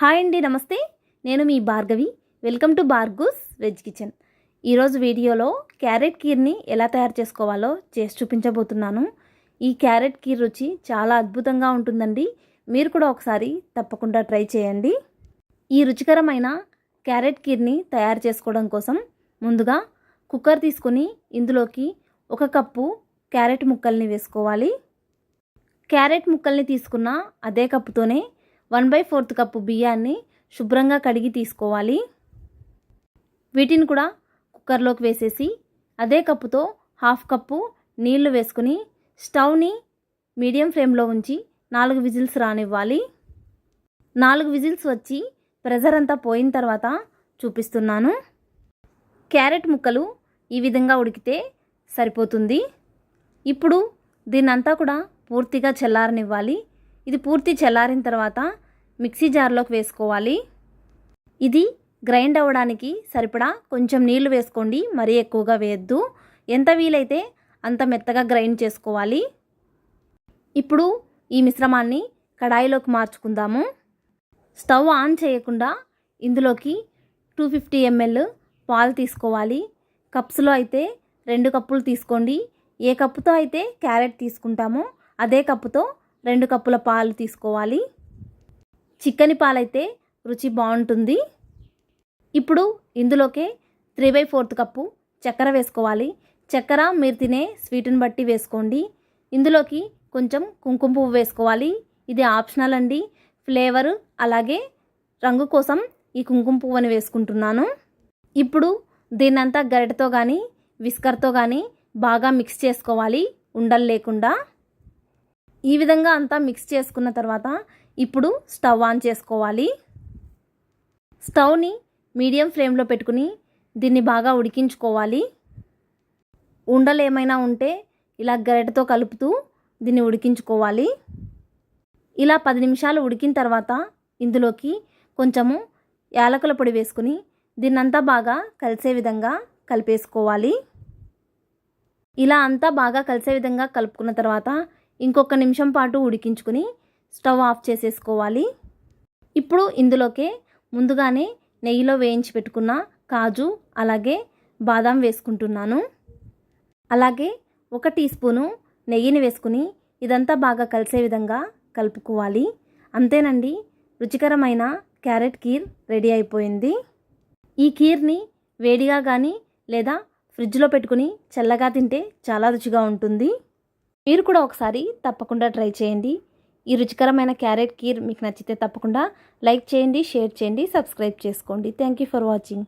Hi అండి నమస్తే. నేను మీ Bhargavi. Welcome to Bhargu's veg kitchen. ఈరోజు వీడియోలో క్యారెట్ కీర్ని ఎలా తయారు చేసుకోవాలో చేసి చూపించబోతున్నాను. ఈ క్యారెట్ కీర్ రుచి చాలా అద్భుతంగా ఉంటుందండి. మీరు కూడా ఒకసారి తప్పకుండా ట్రై చేయండి. ఈ రుచికరమైన క్యారెట్ కీర్ని తయారు చేసుకోవడం కోసం ముందుగా కుక్కర్ తీసుకొని ఇందులోకి ఒక కప్పు క్యారెట్ ముక్కల్ని వేసుకోవాలి. క్యారెట్ ముక్కల్ని తీసుకున్న అదే కప్పుతోనే వన్ బై ఫోర్త్ కప్పు బియ్యాన్ని శుభ్రంగా కడిగి తీసుకోవాలి. వీటిని కూడా కుక్కర్లోకి వేసేసి అదే కప్పుతో హాఫ్ కప్పు నీళ్ళు వేసుకుని స్టవ్ని మీడియం ఫ్లేమ్లో ఉంచి నాలుగు విజిల్స్ రానివ్వాలి. నాలుగు విజిల్స్ వచ్చి ప్రెజర్ అంతా పోయిన తర్వాత చూపిస్తున్నాను. క్యారెట్ ముక్కలు ఈ విధంగా ఉడికితే సరిపోతుంది. ఇప్పుడు దీన్నంతా కూడా పూర్తిగా చల్లారనివ్వాలి. ఇది పూర్తి చల్లారిన తర్వాత మిక్సీ జార్లోకి వేసుకోవాలి. ఇది గ్రైండ్ అవ్వడానికి సరిపడా కొంచెం నీళ్ళు వేసుకోండి మరీ ఎక్కువగా వేయద్దు. ఎంత వీలైతే అంత మెత్తగా గ్రైండ్ చేసుకోవాలి. ఇప్పుడు ఈ మిశ్రమాన్ని కడాయిలోకి మార్చుకుందాము. స్టవ్ ఆన్ చేయకుండా ఇందులోకి టూ ఫిఫ్టీ ఎంఎల్ పాలు తీసుకోవాలి. కప్స్లో అయితే రెండు కప్పులు తీసుకోండి. ఏ కప్పుతో అయితే క్యారెట్ తీసుకుంటామో అదే కప్పుతో రెండు కప్పుల పాలు తీసుకోవాలి. చిక్కని పాలైతే రుచి బాగుంటుంది. ఇప్పుడు ఇందులోకే త్రీ బై ఫోర్త్ కప్పు చక్కెర వేసుకోవాలి. చక్కెర మీరు తినే స్వీట్ని బట్టి వేసుకోండి. ఇందులోకి కొంచెం కుంకుమ పువ్వు వేసుకోవాలి. ఇది ఆప్షనల్ అండి. ఫ్లేవర్ అలాగే రంగు కోసం ఈ కుంకుమ పువ్వుని వేసుకుంటున్నాను. ఇప్పుడు దీన్నంతా గరిటతో కానీ విస్కర్తో కానీ బాగా మిక్స్ చేసుకోవాలి. ఉండలు లేకుండా. ఈ విధంగా అంతా మిక్స్ చేసుకున్న తర్వాత ఇప్పుడు స్టవ్ ఆన్ చేసుకోవాలి. స్టవ్ని మీడియం ఫ్లేమ్లో పెట్టుకుని దీన్ని బాగా ఉడికించుకోవాలి. ఉండలు ఏమైనా ఉంటే ఇలా గరిటతో కలుపుతూ దీన్ని ఉడికించుకోవాలి. ఇలా పది నిమిషాలు ఉడికిన తర్వాత ఇందులోకి కొంచెము యాలకుల పొడి వేసుకుని దీన్నంతా బాగా కలిసే విధంగా కలిపేసుకోవాలి. ఇలా అంతా బాగా కలిసే విధంగా కలుపుకున్న తర్వాత ఇంకొక నిమిషం పాటు ఉడికించుకుని స్టవ్ ఆఫ్ చేసేసుకోవాలి. ఇప్పుడు ఇందులోకే ముందుగానే నెయ్యిలో వేయించి పెట్టుకున్న కాజు అలాగే బాదం వేసుకుంటున్నాను. అలాగే ఒక టీ స్పూను నెయ్యిని వేసుకుని ఇదంతా బాగా కలిసే విధంగా కలుపుకోవాలి. అంతేనండి రుచికరమైన క్యారెట్ కీర్ రెడీ అయిపోయింది. ఈ కీర్ని వేడిగా కానీ లేదా ఫ్రిడ్జ్లో పెట్టుకుని చల్లగా తింటే చాలా రుచిగా ఉంటుంది. మీరు కూడా ఒకసారి తప్పకుండా ట్రై చేయండి. ఈ రుచికరమైన క్యారెట్ కీర్ మీకు నచ్చితే తప్పకుండా లైక్ చేయండి షేర్ చేయండి సబ్స్క్రైబ్ చేసుకోండి. Thank you for watching